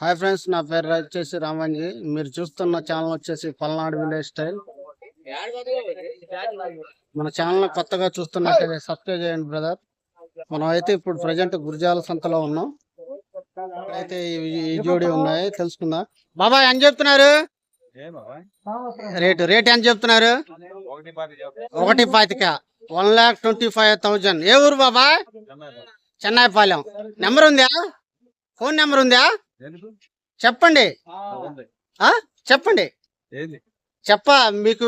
Hi friends నా పేరు వచ్చేసి రామాంజీ మీరు చూస్తున్న ఛానల్ వచ్చేసి పల్నాడు విలేజ్ స్టైల్ మన ఛానల్ కొత్తగా చూస్తున్నట్లయితే సబ్స్క్రైబ్ చేయండి బ్రదర్ మనం అయితే ఇప్పుడు ప్రజెంట్ గురిజాల సంతలో ఉన్నాం. అయితే ఈ- జోడి ఉన్నాయి తెలుసుకుందాం. బాబాయ్ ఎంత చెప్తున్నారు? రేటు రేట్ ఎంత చెప్తున్నారు? ఒకటి పాతిక one lakh twenty five thousand ఏ ఊరు బాబాయ్? చెన్నైపాలెం. నెంబర్ ఉందా? ఫోన్ నెంబర్ ఉందా? చెప్పండి. ఆ. చెప్పండి. చెప్ప మీకు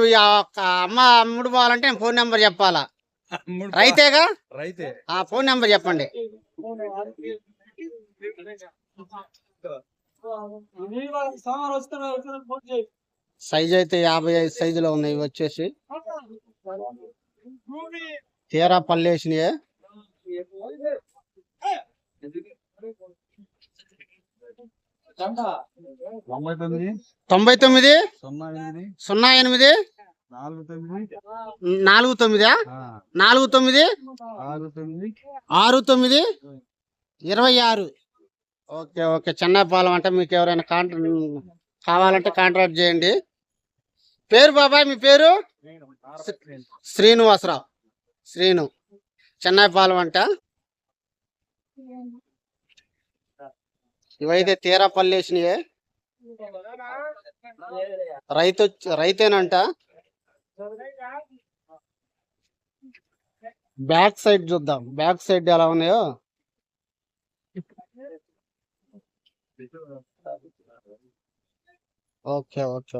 అమ్మ అమ్ముడు పోవాలంటే ఫోన్ నెంబర్ చెప్పాలా? రైతేగా? రైతే. ఆ ఫోన్ నెంబర్ చెప్పండి. సైజ్ అయితే యాభై ఐదు సైజులో ఉన్నాయి వచ్చేసి. తీరా పల్లేసినాయి తొంభై తొమ్మిది? సున్నా ఎనిమిది? నాలుగు తొమ్మిది? నాలుగు ఆరు తొమ్మిది? ఆరు తొమ్మిది? ఇరవై ఆరు? Okay okay. చెన్నైపాలెం అంటే మీకు ఎవరైనా కాంట్రాక్ట్ కావాలంటే కాంట్రాక్ట్ చేయండి. పేరు బాబాయ్ మీ పేరు? శ్రీనివాసరావు. శ్రీను. చెన్నైపాలెం అంట? ఇవైతే తీరా పల్లేసినాయే రైతు రైతేనంట బ్యాక్ సైడ్ చూద్దాం బ్యాక్ సైడ్ ఎలా ఉన్నాయో ఓకే ఓకే.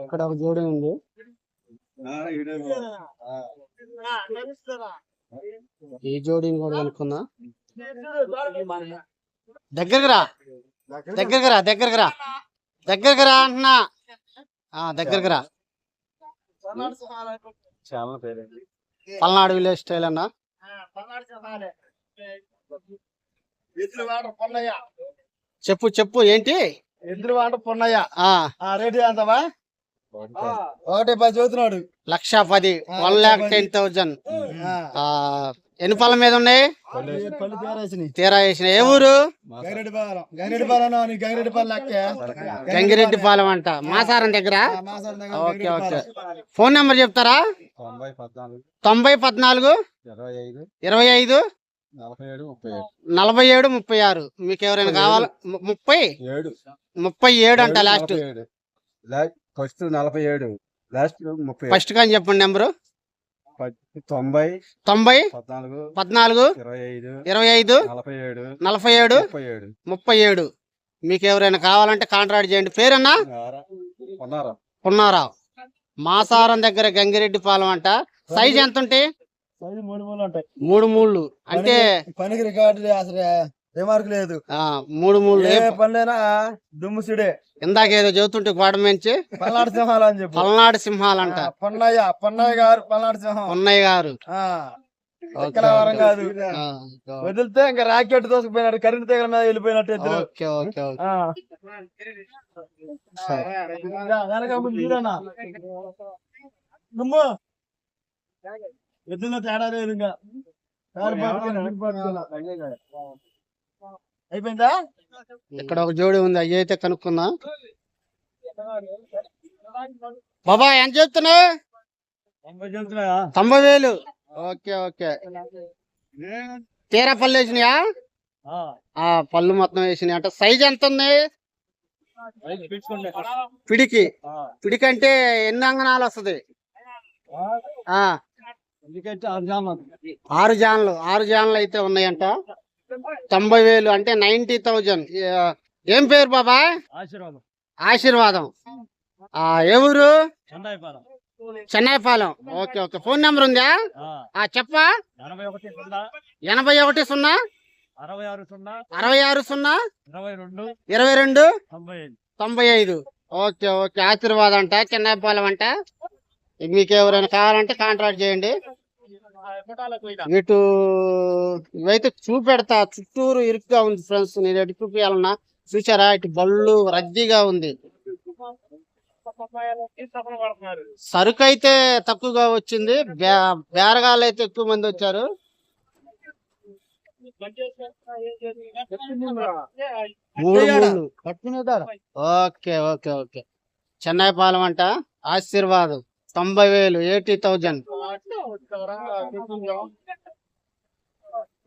ఇక్కడ ఒక జోడి ఉంది ఈ జోడిని కూడా కనుక్కుందా దగ్గరకు రా దగ్గరకు రా దగ్గరకు రా దగ్గరకు రా అంటున్నా. ఆ, దగ్గరకు రా చాలా పేరండి పల్నాడు విలేజ్ స్టైల్ అన్న. చెప్పు చెప్పు ఏంటి? ఎదురు వాట పొన్నయ్య. ఆ. ఆ రేటు ఎంతవా ఒకటి పది చదువుతున్నాడు. లక్ష పది వన్ లాక్ టెన్ థౌజండ్. ఎన్ని పళ్ళ మీద ఉన్నాయి? తీరా వేసిన ఏ ఊరు? గంగిరెడ్డి పాలెం గంగిరెడ్డి పాలెం నీ గంగిరెడ్డి పాలెం లెక్కే. గంగిరెడ్డి పాలెం అంట. మాసారం దగ్గర? ఆ, మాసాల దగ్గర ఓకే ఓకే. ఫోన్ నెంబర్ చెప్తారా? తొంభై పద్నాలుగు. ఇరవై ఐదు. నలభై ఏడు ముప్పై ఏడు. నలభై ఏడు ముప్పై ఆరు. మీకు ఎవరైనా కావాలా? ముప్పై? ముప్పై ఏడు అంట లాస్ట్. ఫస్ట్ నలభై ఏడు లాస్ట్ ముప్పై. ఫస్ట్ కానీ చెప్పండి నెంబరు. తొంభై తొంభై పద్నాలుగు పద్నాలుగు ఇరవై ఐదు ఇరవై ఐదు నలభై ఏడు నలభై ఏడు ముప్పై ఏడు ముప్పై ఏడు మీకు ఎవరైనా కావాలంటే కాంట్రాక్ట్ చేయండి. పేరన్నా. ఉన్నారా పున్నారావు. మాసారం దగ్గర గంగిరెడ్డి పాలెం అంట. సైజ్ ఎంత ఉంటాయి సైజు మూడు మూడు అంటే పనికి రికార్డు అసలు రిమార్క్ లేదు. ఆ మూడు మూళ్ళు ఏ పనులైనా దుమ్ము సిడే. ఇందాక ఏదో చదువుతుంటే గోడ మంచి పల్నాడు సింహాలు అని చెప్పు. పల్నాడు సింహాలంట ఆ, పొన్నయ్య పొన్నయ్య గారు పల్నాడు సింహం. పున్నయ్య గారు. ఆ, ఓకే, ఎక్కడ వారం కాదు. వదిలితే ఇంకా రాకెట్ తోసుకుపోయినాడు కరెంట్ తీగల మీద వెళ్ళిపోయినట్టు ఎద్దులు ఓకే తేడా లేదు ఇంకా తాడు పట్టుకొని ఇటు పట్టుకోవాలా. అయిపోయిందా? ఇక్కడ ఒక జోడి ఉంది అయ్యి అయితే కనుక్కుందా. బాబా ఎంత చెప్తున్నావు? తొంభై వేలు. Okay okay. తీరా పళ్ళు వేసినాయా? ఆ. పళ్ళు మొత్తం వేసినాయి. అంటే సైజ్ ఎంత ఉంది? పిడికి. పిడికి అంటే ఎన్ని అంగనాలు వస్తుంది. ఆరు జాన్లు ఆరు జాన్లు అయితే ఉన్నాయంట. తొంభై వేలు అంటే నైన్టీ థౌజండ్. ఏం పేరు బాబా? Ashirvadam. Chandaipalem Chennaipalem. Okay okay. Phone number ఉందా? ఆ. చెప్పా ఎనభై ఒకటి సున్నా. అరవై ఆరు సున్నా. అరవై ఆరు సున్నా? ఇరవై రెండు. ఇరవై తొంభై ఐదు. Okay okay. ఆశీర్వాదం అంట చెన్నైపాలెం అంట. మీకు ఎవరైనా కావాలంటే కాంట్రాక్ట్ చేయండి. ఇటు ఇవైతే చూపెడతా చుట్టూరు ఇరుకుగా ఉంది ఫ్రెండ్స్. నేను ఎటు చూపించాలన్నా చూసారా ఇటు బళ్ళు రద్దీగా ఉంది. సరుకు అయితే తక్కువగా వచ్చింది. బే- బేరగాళ్ళు అయితే ఎక్కువ మంది వచ్చారు. Okay okay okay. Chennai Palem అంట. ఆశీర్వాద్. తొంభై వేలు ఎయిటీ థౌజండ్.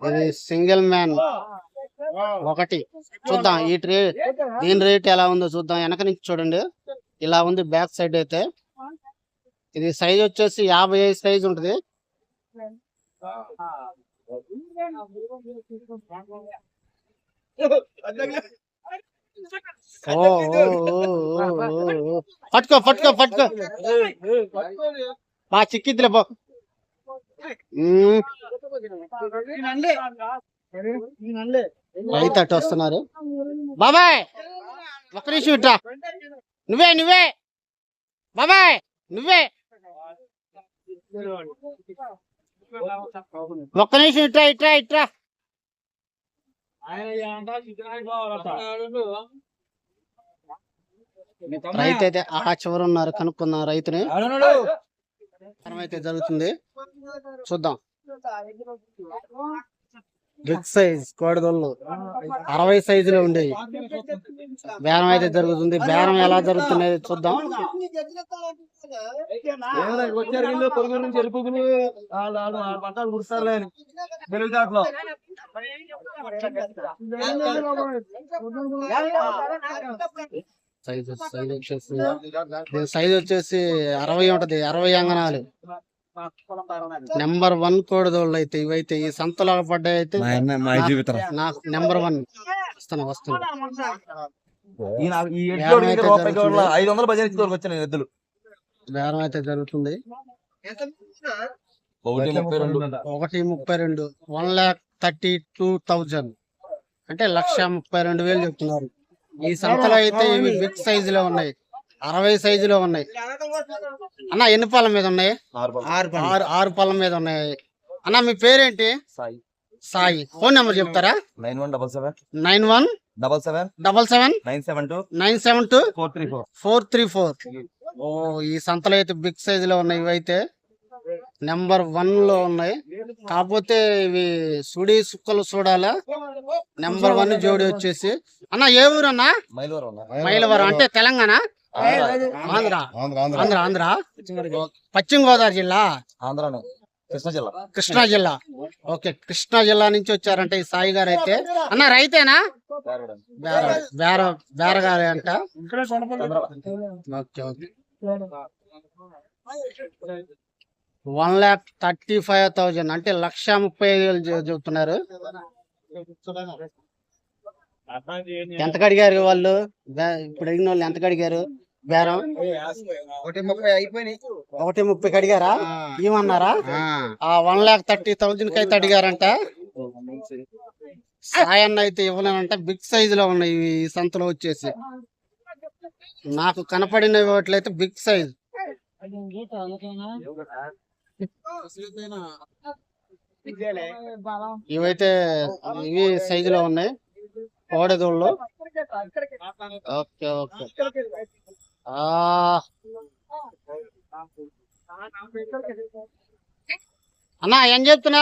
ఇది సింగిల్ మ్యాన్ ఒకటి. చూద్దాం ఈ ట్రే దీని రేట్ ఎలా ఉందో చూద్దాం. వెనక నుంచి చూడండి. ఇలా ఉంది బ్యాక్ సైడ్ అయితే. ఇది సైజ్ వచ్చేసి యాభై ఐదు సైజ్ ఉంటుంది. పట్టుకో పట్టుకో పట్టుకో. బా చిక్కిద్దిలే పో రైతు అటు వస్తున్నారు. బాబాయ్ ఒక్క నిమిషం ఇట్రా నువ్వే నువ్వే. బాబాయ్ నువ్వే. ఒక్క నిమిషం ఇట్రా ఇట్రా ఇట్రా రైతు అయితే ఆ చివర ఉన్నారు కనుక్కున్న రైతుని. అయితే జరుగుతుంది. చూద్దాం. బిగ్ సైజ్ కోడిదొల్లు అరవై సైజులో ఉండేవి. బేరం అయితే జరుగుతుంది. బేరం ఎలా జరుగుతుంది చూద్దాం. వచ్చారు వీళ్ళు? పొరుగురు నుంచి వెళ్ళిపోకుని వాళ్ళు వాళ్ళు వాళ్ళ పంటలు కుడుస్తారులే అని తెలివితేటలో సైజ్ సైజ్ వచ్చేసి దీని సైజ్ వచ్చేసి అరవై ఉంటది. అరవై అంగనాలు. నెంబర్ వన్ కోడిదోళ్ళు అయితే ఇవైతే ఈ సంతలో పడ్డాయి అయితే నాకు నెంబర్ వన్ వస్తున్నా వస్తున్నా. ఐదు వందల బజార్ వచ్చాను ఎద్దులు. బేరం అయితే జరుగుతుంది. ఒకటి ముప్పై రెండు. ఒకటి ముప్పై రెండు. One lakh thirty two thousand. అంటే లక్ష ముప్పై రెండు వేలు చెప్తున్నారు. ఈ సంతలో అయితే ఇవి బిగ్ సైజ్లో ఉన్నాయి. అరవై సైజులో ఉన్నాయి. అన్న ఎన్ని పళ్ళ మీద ఉన్నాయి? ఆరు ఆరు పళ్ళ. మీద ఉన్నాయి. అన్న మీ పేరేంటి? సాయి. సాయి. ఫోన్ నెంబర్ చెప్తారా? Nine one double seven. Nine one double seven. Double seven nine seven two. Nine seven two four three four. Four three four. ఓ ఈ సంతలో అయితే బిగ్ సైజ్లో ఉన్నాయి ఇవైతే. నెంబర్ వన్లో ఉన్నాయి. కాకపోతే ఇవి సుడి సుక్కలు చూడాలా? నెంబర్ వన్ జోడి వచ్చేసి. అన్న ఏ ఊరు అన్న? మైలవరం మైలవరం అంటే తెలంగాణ? ఆంధ్ర. ఆంధ్ర. ఆంధ్ర పశ్చిమ గోదావరి జిల్లా? ఆంధ్రానే కృష్ణా జిల్లా. కృష్ణా జిల్లా. ఓకే కృష్ణా జిల్లా నుంచి వచ్చారంటే ఈ సాయి గారు అయితే అన్న రైతేనా? బేర అంట. One lakh thirty five thousand అంటే లక్ష ముప్పై ఐదు చెబుతున్నారు. ఎంత కడిగారు వాళ్ళు? ఇప్పుడు అడిగిన వాళ్ళు ఎంత కడిగారు? బేరం. ఒకటి ముప్పై అయిపోయినాయి. ఒకటి ముప్పై కడిగారా? ఏమన్నారా? ఆ. వన్ లాక్ థర్టీ థౌజండ్కి అయితే అడిగారంట. సాయన్న అయితే ఇవ్వలేనంట. బిగ్ సైజ్లో ఉన్నాయి ఈ సంతలో వచ్చేసి. నాకు కనపడిన వాటిలైతే బిగ్ సైజ్. ఇవైతే ఇవి సైజు లో ఉన్నాయి. కోడెదోళ్ళు. Okay okay. అన్నా ఏం చెప్తున్నా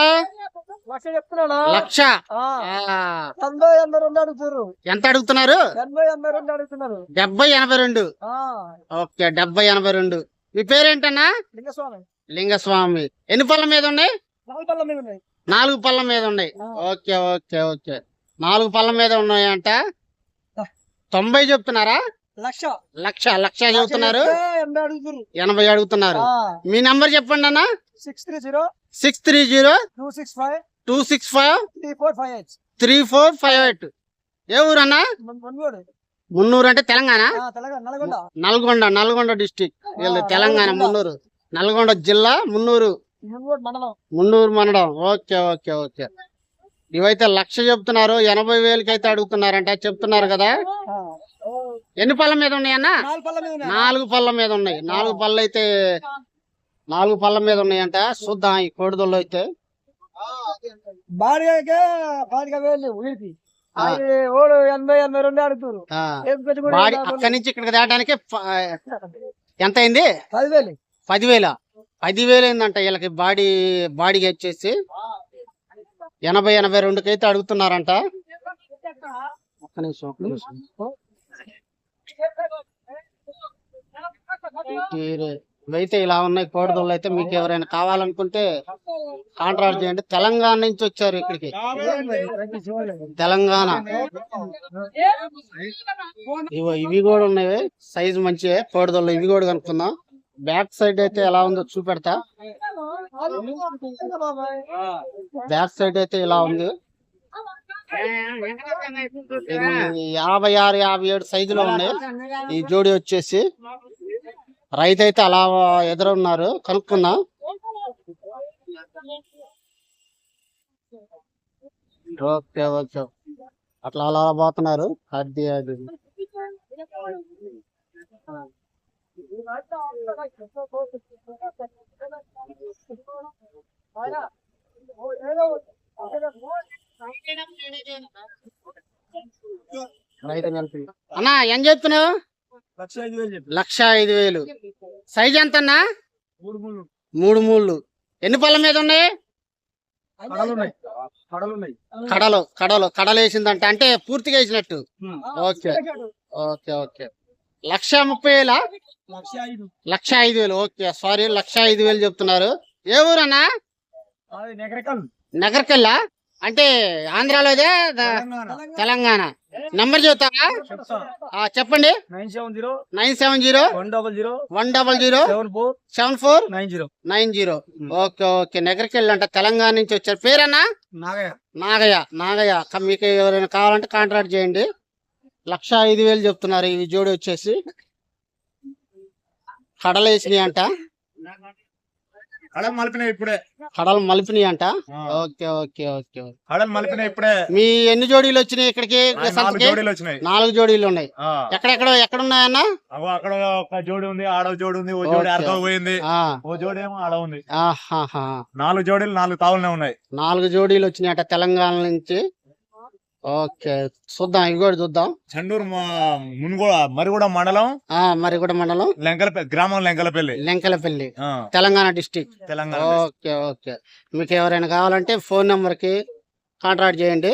లక్ష చెప్తున్నాడా లక్ష. ఆ, తొంభై ఎనభై రెండు అడుగుతారు ఎంత అడుగుతున్నారు? ఎనభై ఎనభై రెండు అడుగుతున్నారు. డెబ్బై ఎనభై రెండు. ఓకే డెబ్బై ఎనభై రెండు. మీ పేరేంటన్నా? లింగస్వామి. లింగస్వామి. ఎన్ని పళ్ళ మీద ఉన్నాయి? నాలుగు పళ్ళ మీద ఉన్నాయి. నాలుగు పళ్ళ మీద ఉన్నాయి. Okay okay okay. నాలుగు పళ్ళ మీద ఉన్నాయంట. తొంభై చెప్తున్నారా? లక్ష. లక్ష లక్ష చెబుతున్నారు ఎనభై అడుగుతున్నారు. మీ నంబర్ చెప్పండి అన్న. Six three zero. Six three zero. Two six five. Two six five. Three four five eight. Three four five eight. ఏ ఊరన్నా? మున్నూరు అంటే తెలంగాణ? నల్గొండ. నల్గొండ డిస్టిక్. తెలంగాణ మున్నూరు. నల్గొండ జిల్లా మున్నూరు. మున్నూరు మండలం. Okay okay okay. ఇవైతే లక్ష చెప్తున్నారు. ఎనభై వేలకి అయితే అడుగుతున్నారంట. చెప్తున్నారు కదా. ఎన్ని పళ్ళ మీద ఉన్నాయన్న? నాలుగు పళ్ళ మీద ఉన్నాయి నాలుగు పళ్ళ మీద ఉన్నాయి. నాలుగు పళ్ళు అయితే నాలుగు పళ్ళ మీద ఉన్నాయంట. చూద్దాం ఈ కోడిదొల్లు అయితే. అక్కడి నుంచి ఇక్కడికి దాటానికి ఎంత అయింది? పదివేలు. పదివేల? పదివేలు అయిందంట వీళ్ళకి బాడీ బాడీకి వచ్చేసి. ఎనభై ఎనభై రెండుకి అయితే అడుగుతున్నారంట. ఒక్క నిమిషం, ఇవైతే ఇలా ఉన్నాయి కోడదళ్ళు అయితే మీకు ఎవరైనా కావాలనుకుంటే కాంట్రాక్ట్ చేయండి. తెలంగాణ నుంచి వచ్చారు ఇక్కడికి. తెలంగాణ. ఇవి ఇవి కూడా ఉన్నాయి. సైజ్ మంచివే కోడదళ్ళు ఇవి కూడా కనుక్కుందాం. బ్యాక్ సైడ్ అయితే ఎలా ఉందో చూపెడతా. బ్యాక్ సైడ్ అయితే ఇలా ఉంది. యాభై ఆరు యాభై ఏడు సైజులో ఉన్నాయి. ఈ జోడి వచ్చేసి రైతు అయితే అలా ఎదురున్నారు. కనుక్కుందాం. Okay okay. అట్లా అలా పోతున్నారు. అది అది. కలిపి అన్నా ఏం చెప్తున్నావు లక్ష ఐదు వేలు. సైజ్ ఎంత అన్నా మూడు మూడు ఎన్ని పళ్ళ మీద ఉన్నాయి? కడలు కడలు కడలు వేసిందంట. అంటే పూర్తిగా వేసినట్టు. Okay okay okay. లక్ష ముప్పై వేలా? లక్ష ఐదు వేలు. ఓకే సారీ లక్ష ఐదు వేలు చెప్తున్నారు. ఏ ఊరన్నా? నెగరకల్. నగర్కెళ్ళా అంటే ఆంధ్రాలోదే తెలంగాణ. నెంబర్ ఆ, చెప్పండి. Nine seven zero. Nine seven zero. One double zero. One double zero. Seven four. Seven four. Nine zero. Nine zero. Okay okay. నగర్కెళ్ళి అంట తెలంగాణ నుంచి వచ్చారు. పేరన్నా? నాగయ్య. నాగయ్య. నాగయ్య. మీకు ఎవరైనా కావాలంటే కాంట్రాక్ట్ చేయండి. లక్ష ఐదు వేలు చెప్తున్నారు. ఈ జోడి వచ్చేసి. కడలు వేసినాయి అంట. హడల్ మలిపిన ఇప్పుడే. కడలు మలిపినాయి అంట? Okay okay okay okay. హడల్ మలిపిన ఇప్పుడే. మీ ఎన్ని జోడీలు వచ్చినాయి ఇక్కడికి? జోడీలు వచ్చినాయి. నాలుగు జోడీలు ఉన్నాయి. ఎక్కడెక్కడ ఎక్కడ ఉన్నాయన్నా అక్కడ ఒక జోడి ఉంది ఆడో జోడి ఉంది ఓ జోడి. అరక పోయింది. ఆ, ఓ జోడి ఏమో ఆడ ఉంది. నాలుగు జోడీలు నాలుగు తావులనే ఉన్నాయి. నాలుగు జోడీలు వచ్చినాయి అంట తెలంగాణ నుంచి. ఓకే. చూద్దాం ఇవి కూడా చూద్దాం చండూరు మునుగోడ మరిగూడ మండలం? ఆ మరి కూడా మండలం. లెంకలపల్లి గ్రామం Lenkalapalli. Lenkalapalli. Telangana district Telangana okay okay. మీకు ఎవరైనా కావాలంటే ఫోన్ నెంబర్కి కాంటాక్ట్ చేయండి.